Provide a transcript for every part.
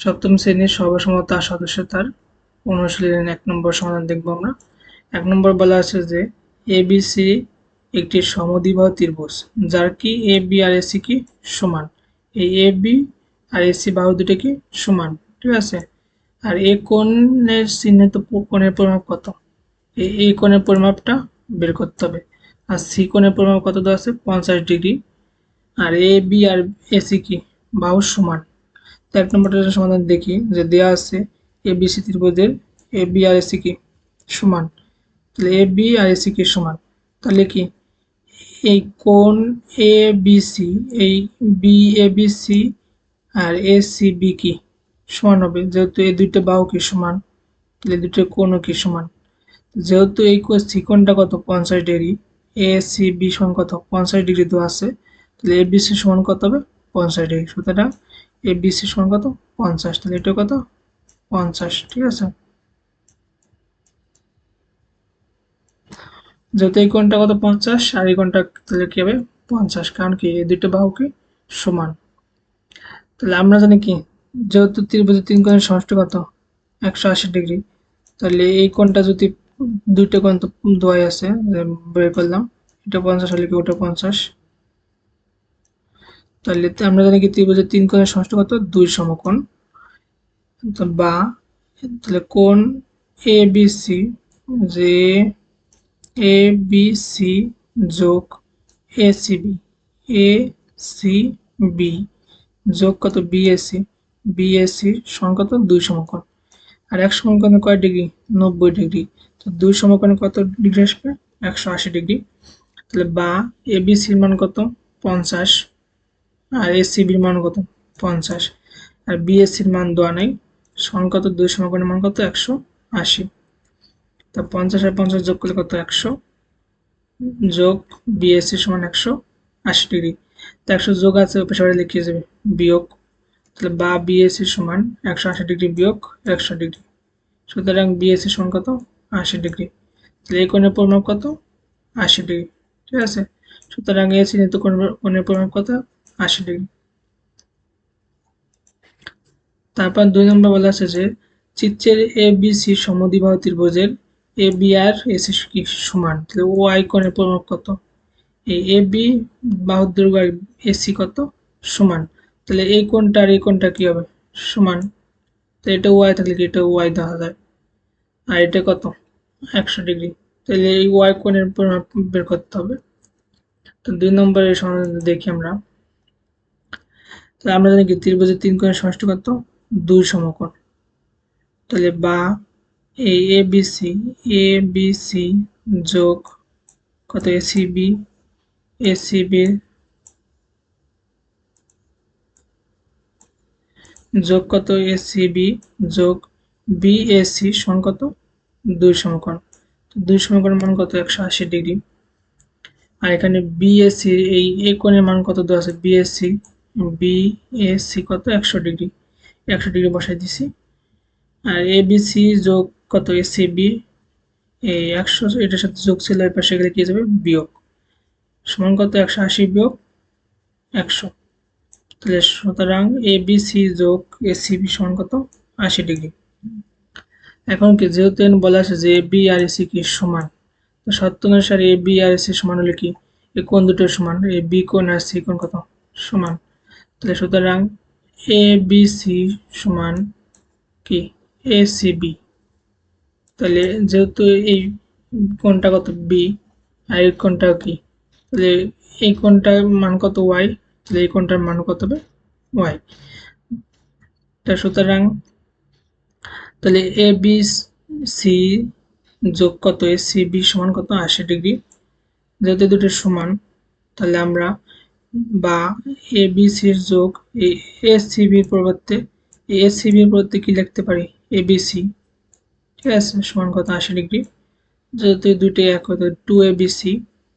সপ্তম শ্রেণির সর্বসমতা সদস্যতার অনুশীলনের এক নম্বর সমাধান দেখব আমরা। এক নম্বর বলা আছে যে এবিসি একটি সমদ্বিবাহু ত্রিভুজ, যার কি এ বি আর এসি কি সমান। এই এ বি আর এসি বাহু দুটো কি সমান, ঠিক আছে? আর এ কোণের চিহ্নিত কোণের পরিমাপ কত? এই এই কোণের পরিমাপটা বের করতে হবে। আর সি কোণের পরিমাপ কত দেওয়া আছে? পঞ্চাশ ডিগ্রি। আর এ বি আর এসি কি? বাহু সমান। তো এক নম্বরটার সমাধান দেখি যে দেওয়া আছে এ বি সি ত্রিভুজের এ বি আর এসি কি সমান। তাহলে এ বি আর এসি কি সমান। তাহলে কি? এই কোণ এ বি সি এই বি এ বি সি আর এ সি বি কি? সমান হবে। যেহেতু এই দুইটা বাহু কি সমান? তাহলে দুটো কোণও কি সমান? যেহেতু এই সি কোণটা কত? পঞ্চাশ ডিগ্রি। এ সি বি সমান কত? পঞ্চাশ ডিগ্রি দেওয়া আছে। তাহলে এ বি সি সমান কত হবে? পঞ্চাশ ডিগ্রি। সুতরাং এ বি সি সমান কত? পঞ্চাশ। তাহলে এটা কত? পঞ্চাশ। ঠিক আছে? যেহেতু এই কোণটা কত? পঞ্চাশ। আর এই কোণটা তাহলে কি হবে? পঞ্চাশ। কারণ কি? এই দুটো বাহু কি সমান। তাহলে আমরা জানি কি? যেহেতু ত্রিভুজের তিন কোণের সমষ্টি কত? একশো আশি ডিগ্রি। তাহলে এই কোণটা যদি দুইটা কোণ তো দোয়াই আছে বের করলাম, এটা পঞ্চাশ হলে কি ওটা পঞ্চাশ? তাহলে আমরা জানি কি ত্রিভুজের তিন কোণের সমষ্টি কত? দুই সমকোণ। বা, তাহলে কোণ এ বি সি যে এ বি সি যোগ A C B A C B যোগ কত? বিএসসি বিএসসি সমান কত? দুই সমকোণ। আর এক সমকোণে কয় ডিগ্রি? নব্বই ডিগ্রি। তো দুই সমকোণে কত ডিগ্রি আসবে? একশো আশি ডিগ্রি। তাহলে বা এ বি সির মান কত? পঞ্চাশ। আর এসিবির মান কত? পঞ্চাশ। আর বিএসসির মান দেওয়া নেই। সমান কত? দুই সমকোণের মান কত? একশো আশি। তা পঞ্চাশ আর পঞ্চাশ যোগ করলে কত? একশো। যোগ বিএসসি সমান একশো আশি ডিগ্রি। তা একশো যোগ আছে পেশাবাড়ি লিখিয়ে যাবে বিয়োগ। তাহলে বা বিএসসি সমান একশো আশি ডিগ্রি বিয়োগ একশো ডিগ্রি। সুতরাং বিএসসি সমান কত? আশি ডিগ্রি। তাহলে এই কোণের পরিমাপ কত? আশি ডিগ্রি। ঠিক আছে? সুতরাং এসি কোণের কোণের পরিমাপ কত? আশি ডিগ্রি তারপর দুই নম্বর বলা আছে যে, চিত্রের এ বি সি সমদ্বিবাহু ত্রিভুজের এ বি আর এসি কি সমান? তাহলে ও আই কোণের পরিমাপ কত? এই এ বি বাহুর দৈর্ঘ্য এসি কত? সমান। তাহলে এই কোণটা আর এই কোণটা কি হবে? সমান। তো এটা ওয়াই থাকলে কি এটা ওয়াই দেওয়া যায়? আর এটা কত? একশো ডিগ্রি। তাহলে এই ওয়াই কোণের বের করতে হবে। তো দুই নম্বরের সমাধান দেখি আমরা। তাহলে আমরা জানি কি, ত্রিভুজের তিন কোণের সমষ্টি কত? দুই সমকোণ। তাহলে বা এই A, B, C, A, B, C যোগ কত A, C, B, A, C, B যোগ কত এ, সি, বি যোগ বি, এ, সি সমান কত? দুই সমকোণ। দুই সমকোণের মান কত? একশো আশি ডিগ্রি। আর এখানে বিএসসি এই এ কোণের মান কত? দেওয়া আছে। বিএসসি বিএসসি কত? একশো ডিগ্রি। একশো ডিগ্রি বসাই দিছি। আর এবিসি যোগ কত? এসিবি এই একশো, এটার সাথে যোগ ছিল, এর পাশে গেলে কি যাবে? বিয়োগ। সমান কত? একশো আশি বিয়োগ একশো। তাহলে সুতরাং এবিসি যোগ এসিবি সমান কত? আশি ডিগ্রি। এখন কি? যেহেতু বলা আছে যে বি আর এসি কি সমান, তো সত্য অনুসারে এ বি আর সি সমান হলে কি? এই কোণ দুটো সমান? এ বি কোণ আর সি কোণ কত? সমান। তাহলে সুতরাং এ বি সি সমান কি? এ সি বি তাহলে যেহেতু এই কোনটা কত বি আর এই কোনটা কি? তাহলে এই কোণটার মান কত ওয়াই তাহলে এই কোনটার মান কত হবে ওয়াই তা সুতরাং তাহলে এ বি সি যোগ কত? এ সি বি সমান কত? আশি ডিগ্রি। যেহেতু দুটো সমান, তাহলে আমরা বা এ বি সির যোগ এ সি বির পরিবর্তে এ সি বির পরিবর্তে কি লিখতে পারি? এ বি সি ঠিক আছে, সমান কত? আশি ডিগ্রি। এই দুইটাই এক হতো টু এ বি সি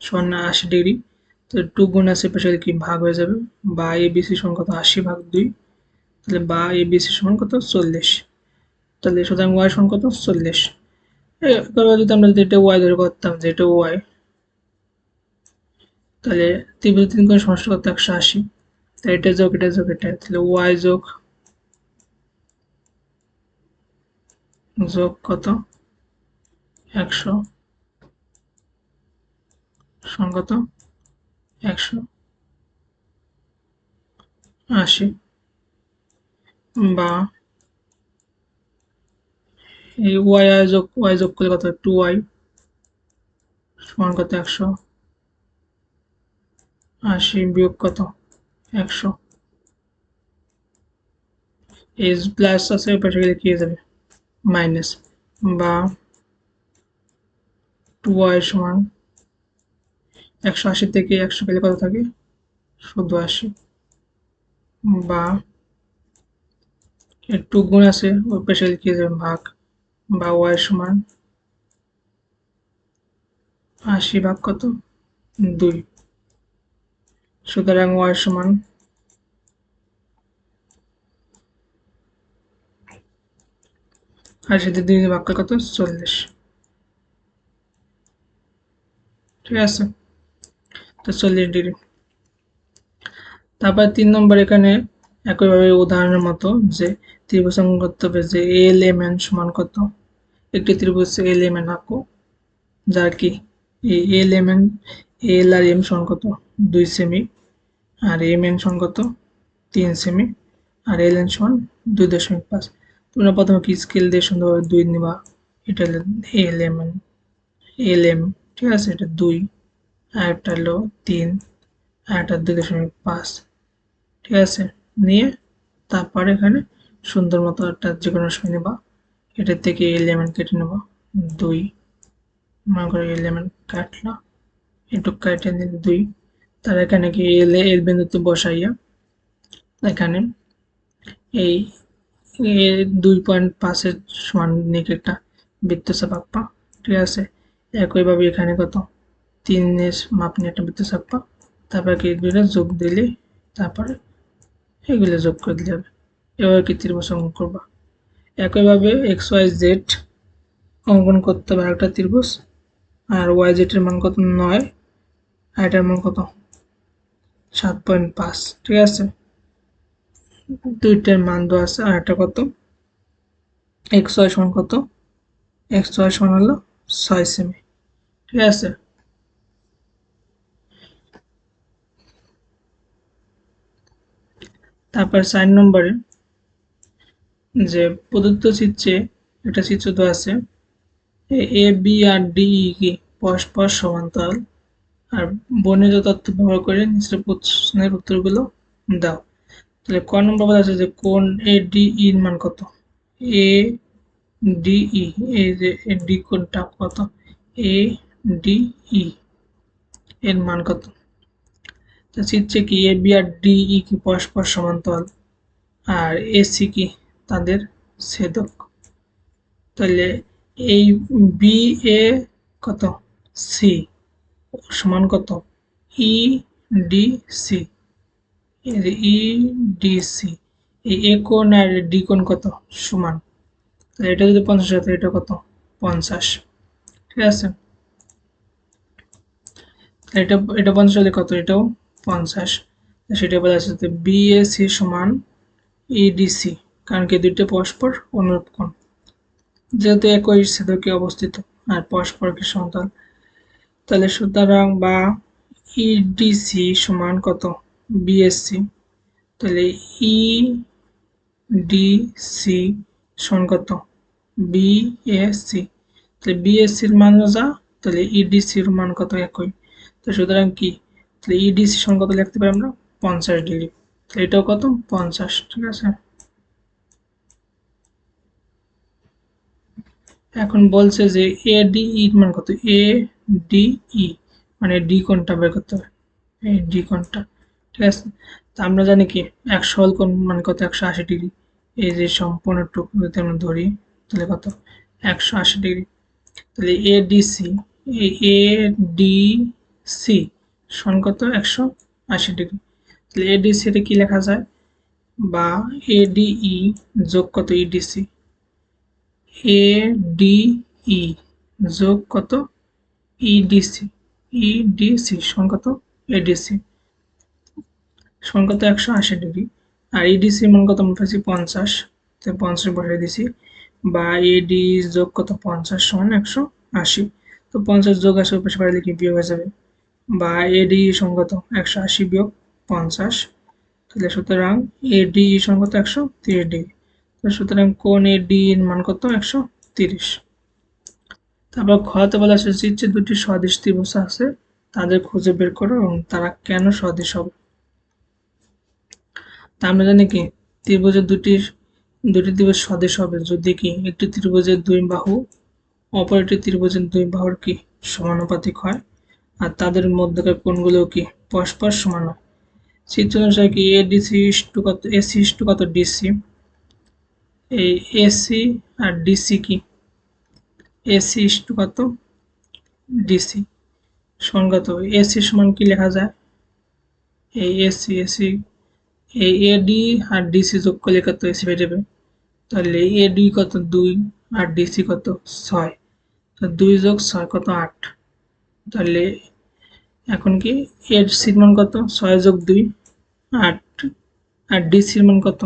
সমান আশি ডিগ্রি। তো টু গুণ আছে পাশে কি ভাগ হয়ে যাবে? বা এ বি সি সমান কত? আশি ভাগ দুই। তাহলে বা এ বি সি সমান কত? চল্লিশ। তাহলে সুতরাং ওয়াই সমান কত? চল্লিশ। যদি আমরা যদি এটা ওয়াই ধরে করতাম যে এটা ওয়াই তাহলে ত্রিভুজ তিন কোণ সমস্যা করতে একশো আশি। তাহলে এটা যোগ এটা যোগ, এটা। তাহলে ওয়াই যোগ যোগ কত? একশো। কত? একশো আশি। বা এই ওয়াই যোগ ওয়াই যোগ করলে কত? টু ওয়াই সমান কত? একশো। আশি বিয়োগ কত? একশো। এস প্লাস আছে ওই পাশে গেলে কি যাবে মাইনাস বা টু ওয়াই সমান একশো আশি থেকে একশো গেলে কত থাকে? শুধু আশি। বা একটু গুণ আছে ওই পাশে গেলে কি যাবে ভাগ। বা ওয়াই সমান আশি ভাগ কত? দুই। সুতরাং ওয়াই সমান আর দিয়ে দুই ভাগ কত? চল্লিশ। ঠিক আছে? তো চল্লিশ ডিগ্রি। তারপর তিন নম্বর এখানে একইভাবে উদাহরণের মতো যে ত্রিভুজ করতে হবে যে এল এম এন সমান কত? একটি ত্রিভুজ এল এম এন আঁকো যার কি? এই এল এম এন এল আর এম সমান কত? দুই সেমি আর এম এন সমান কত তিন সেমি আর এল এন সমান দুই দশমিক পাঁচ। তোমরা প্রথমে কি স্কেল দিয়ে সুন্দরভাবে দুই নিবা? এটা L M N L M ঠিক আছে? এটা দুই, আর একটা হলো তিন, আর একটা দুই দশমিক পাঁচ, ঠিক আছে? নিয়ে তারপর এখানে সুন্দর মতো একটা যে কোনো সময় নেবা। এটার থেকে এল এলিমেন্ট কেটে নেব। দুই, মনে করো এলিমেন্ট কাটলো। একটু কেটে নিন দুই। তার এখানে কি এল এল বিন্দুতে বসাইয়া এখানে এই দুই পয়েন্ট পাঁচের সমান নিকে একটা বৃত্তচাপ আঁকবা, ঠিক আছে? একইভাবে এখানে কত? তিনের মাপ নিয়ে একটা বৃত্তচাপ পা তারপর কি দুইটা যোগ দিলে তারপরে এগুলো যোগ করে দিলে হবে। এবার কি ত্রিভুজ অঙ্কন করবা? একইভাবে এক্স ওয়াই জেড অঙ্কন করতে হবে একটা ত্রিভুজ, আর ওয়াই জেডের মান কত? নয়। আর এটার মান কত? সাত পয়েন্ট পাঁচ। ঠিক আছে? দুইটার মান দেওয়া আছে আর একটা কত? এক্স ওয়াই সমান কত? এক্স ওয়াই সমান হলো ছয় সেমি। ঠিক আছে? তারপর চার নম্বরে যে প্রদত্ত চিত্রে একটা চিত্র তো আছে, এ বি, আর, ডি কি, পরস্পর সমান্তরাল। আর বর্ণিত তথ্য ব্যবহার করে নিচের প্রশ্নের উত্তরগুলো দাও। তাহলে ক নম্বর বলা আছে যে কোন এ ডি ইর মান কত? এ ডি ই এই যে ডি কোনটা কত? এ ডি ই এর মান কত? চিত্রে কি এ বি আর ডি ই কি পরস্পর সমান্তরাল? আর এসি কি তাদের ছেদক? তাহলে এই বি এ কত? সি সমান কত? E D C E D C এই এ কোণ আর ডি কোণ কত? সমান। এটা যদি পঞ্চাশ হয় এটা কত? পঞ্চাশ। ঠিক আছে? এটা এটা পঞ্চাশ হলে কত? এটাও পঞ্চাশ। সেটা বলা আছে বিএসি সমান ইডিসি কারণ কি দুইটা পরস্পর অনুরূপ কোণ। যেহেতু একই ছেদকে অবস্থিত, আর পরস্পরকে সন্তান তাহলে সুতরাং বা ইডিসি সমান কত? বিএসসি তাহলে ই ডিসি সমান কত? বিএসসি তাহলে বিএসসির মান যা, তাহলে ইডিসির মান কত একই? তো সুতরাং কি? তাহলে ইডিসি সমান কত লিখতে পারি আমরা? পঞ্চাশ ডিগ্রি। তাহলে এটাও কত? পঞ্চাশ, ঠিক আছে? এখন বলছে যে এ ডি ই মান কত? এ ডি ই মানে ডি কোনটা বের করতে হবে। এই ডি কোনটা ঠিক আছে? তা আমরা জানি কি, একশো হল কোন মানে কত? একশো আশি ডিগ্রি। এই যে সম্পূর্ণ টুকু যদি আমরা ধরি, তাহলে কত? একশো আশি ডিগ্রি। তাহলে এ ডি সি এই এ ডি সি সমান কত? একশো আশি ডিগ্রি। তাহলে এ ডি সিতে কি লেখা যায়? বা এ ডি ই যোগ কত? ইডিসি এ ডি ই যোগ কত? ইডিসি ইডিসি সমান কত এডিসি সমান কত একশো আশি ডিগ্রি। আর ইডিসি মান কত? আমরা পাচ্ছি পঞ্চাশ। তো পঞ্চাশ বসাই দিছি। বা এডি যোগ কত? পঞ্চাশ সমান একশো আশি। তো পঞ্চাশ যোগ আশি পাশে বাড়লে কি বিয়োগ হয়ে বা এডি সঙ্গত একশো আশি বিয়োগ পঞ্চাশ। তাহলে সুতরাং এডি সঙ্গত একশো তিরিশ ডিগ্রি। তো সুতরাং কোন এডি মান কত? একশো তিরিশ। তারপর খতে বলা হচ্ছে যে দুটি স্বদেশ ত্রিভুজ আছে, তাদের খুঁজে বের করো এবং তারা কেন স্বদেশ হবে? তা আমরা জানি কি, ত্রিভুজের দুটি দুটি ত্রিভুজ স্বদেশ হবে। যদি কি, একটি ত্রিভুজের দুই বাহু, অপর একটি ত্রিভুজের দুই বাহুর কি সমানুপাতিক হয়? আর তাদের মধ্যকার কোণগুলো কি পরস্পর সমান হয়? চিত্র অনুসারে কি এডিসি ইস্টু কত, এসি ইস্টু কত ডিসি? এই এসি আর ডিসি কি? এসি ইস্টু কত? ডিসি সমান কত এসি সমান কি লেখা যায়? এই এসি এসি এই এডি আর ডিসি যোগ করলে কত? এসি হয়ে যাবে। তাহলে এডি কত? দুই আর ডিসি কত? ছয়। তো দুই যোগ ছয় কত? আট। তাহলে এখন কি? এর সির মান কত? ছয় যোগ দুই, আট। আর ডিসির মান কত?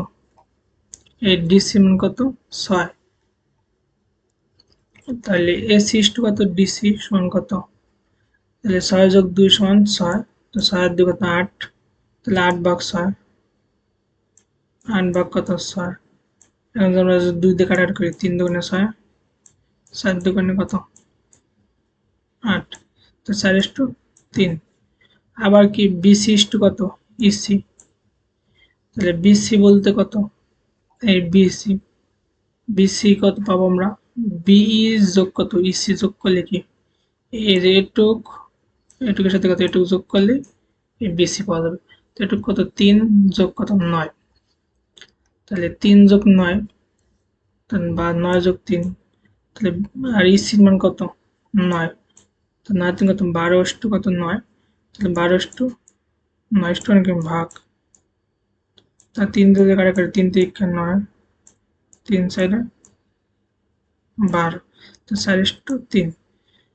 এই ডিসি মান কত? ছয়। তাহলে এসি ইস্টু কত? ডিসি সমান কত? তাহলে ছয় যোগ দুই সমান ছয়। তো ছয় দুই কত? আট। তাহলে আট ভাগ ছয়। আট ভাগ কত? ছয়। এখন আমরা দুই দিয়ে কাটাকাটি করি, তিন দুগুণে ছয়, চার দুগুণে কত? আট। তো চার ইস্টু তিন। আবার কি? বিসি ইস্টু কত? ইসি তাহলে বিসি বলতে কত? এই বিসি বিসি কত পাবো আমরা? বিই যোগ কত? ইসি যোগ করলে কি? এর এটুক, এটুকের সাথে কত? এটুক যোগ করলে এই বিসি পাওয়া যাবে। তো এটুক কত? তিন যোগ কত? নয়। তাহলে তিন যোগ নয় বা নয় যোগ তিন, তাহলে আর ইসির মান কত? নয়। তো নয় তিন কত? বারো অষ্টু কত? নয়। তাহলে বারো অষ্টু, নয় অষ্টু অনেক ভাগ। তা তিন দিয়ে কাটাকাটি তিন তিরিক্ষা নয়, তিন সাইডে বারো। তো চার ইস্টু তিন।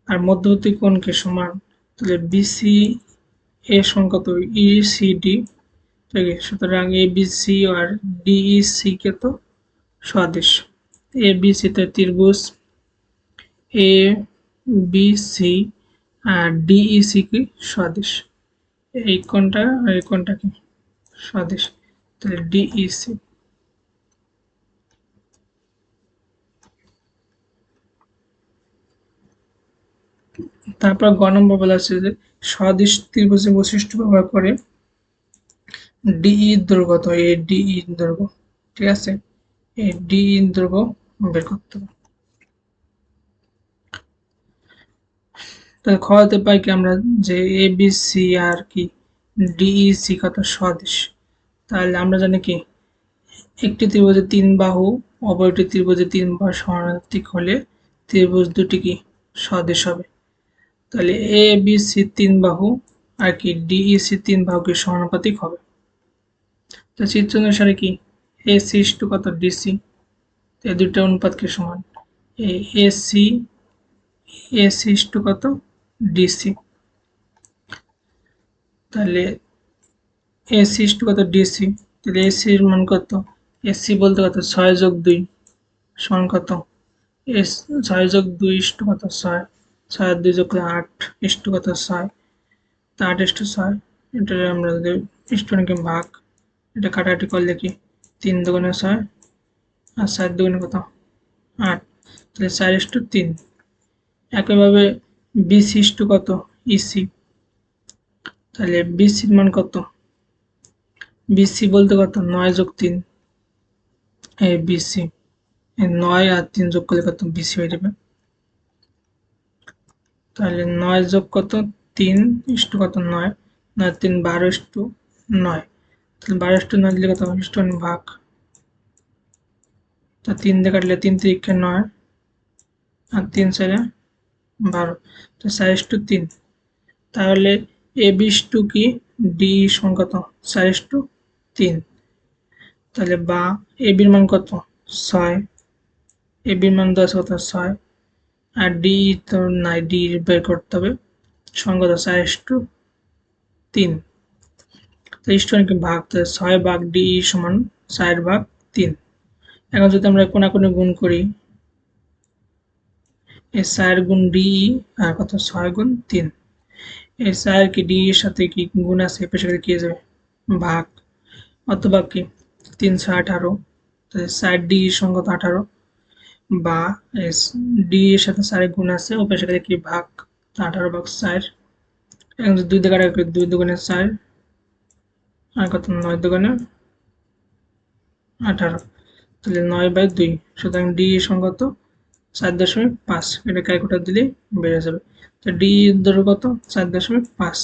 আর মধ্যবর্তী কোণকে সমান, তাহলে বিসি এ সমান কত? ইসিডি ঠিক আছে, সুতরাং এ বিসি আর ডিইসি কে তো সদৃশ এ বিসিতে ত্রিভুজ। এ বিসি আর ডিইসি কি সদৃশ এই কোণটা এই কোণটা কি? সদৃশ তাহলে ডিইসি তারপর গ নম্বর বলা আছে যে সদৃশ ত্রিভুজের বৈশিষ্ট্য ব্যবহার করে ডিই দৈর্ঘ্য তো এই ডিই দৈর্ঘ্য ঠিক আছে? এই ডিই দৈর্ঘ্য বের করতে হবে। তাহলে খাওয়াতে পাই কি আমরা যে এ, বি, সি, আর কি ডিই সি কত সদৃশ তাহলে আমরা জানি কি, একটি ত্রিভুজে তিন বাহু অপর একটি ত্রিভুজে তিন বাহু সমানান্তিক হলে ত্রিভুজ দুটি কি সদৃশ হবে? তাহলে এ বি সি তিন বাহু আর কি ডিই সি তিন বাহুকে সমানুপাতিক হবে। তো চিত্র অনুসারে কি? এ সি টু কত? ডিসি এই দুইটা অনুপাতকে সমান। A C A C to কত? ডিসি তাহলে এ সি টু কত? ডিসি তাহলে এ এসির মান কত? এসি বলতে কত? ছয় যোগ দুই। সমান কত? এস ছয় যোগ দুই ইস্টু কত? ছয়। ছয় দুই যোগ আট ইস্টু কত ছয় তা আট ইস্টু ছয় এটা আমরা যদি ইস্টুকে ভাগ এটা কাটাকাটি করলে কি তিন দুগুণে ছয় আর চার দুগুণে কত? আট। তাহলে চার ইস্টু তিন। একইভাবে বিসি ইস্টু কত? ইসি। তাহলে বিসির মান কত? বিসি বলতে কত? নয় যোগ তিন। এই বিসি নয় আর তিন যোগ করলে কত? বিসি হয়ে যাবে। তাহলে নয় যোগ কত? তিন ইস্টু কত? নয়। নয় তিন বারো ইস্টু নয়। তাহলে বারো ইস্টু নয় দিলে কত ইস্টু ভাগ। তা তিন দিয়ে কাটলে তিন তিরিক্ষে নয়। আর তিন চারে বারো। তো চার ইস্টু তিন। তাহলে এ বিশ টু কি? ডি সংখ্যা কত? চার ইস্টু তিন। তাহলে বা এ বির মান কত? ছয়। এ বির মান দশ কত? ছয়। আর ডি তো নাই ডি বের করতে হবে। সংখ্যা কত চার ইস্টু তিন। তো ইস্টু নাকি ভাগ? ছয় ভাগ ডি সমান চার ভাগ তিন। এখন যদি আমরা কোনাকুনি গুণ করি এই চার গুণ ডি আর কত? ছয় গুণ তিন। এই চার কি ডি এর সাথে কি গুণ আছে? এ পাশে কি যাবে ভাগ। অথবা কি? তিন, ছয়, আঠারো। চার ডি সংগত আঠারো। বা এস ডি এর সাথে চারের গুণ আছে ও পাশে কি ভাগ? আঠারো ভাগ চার এখন দুই দিকে দুই দোকানে চার আর কত? নয় দোকানে আঠারো। তাহলে নয় বাই দুই, সুতরাং ডি সংগত চার দশমিক পাঁচ। এটা ক্যালকুলেটার দিলে বেড়ে যাবে। তো ডি দৈর্ঘ্য কত? চার দশমিক পাঁচ।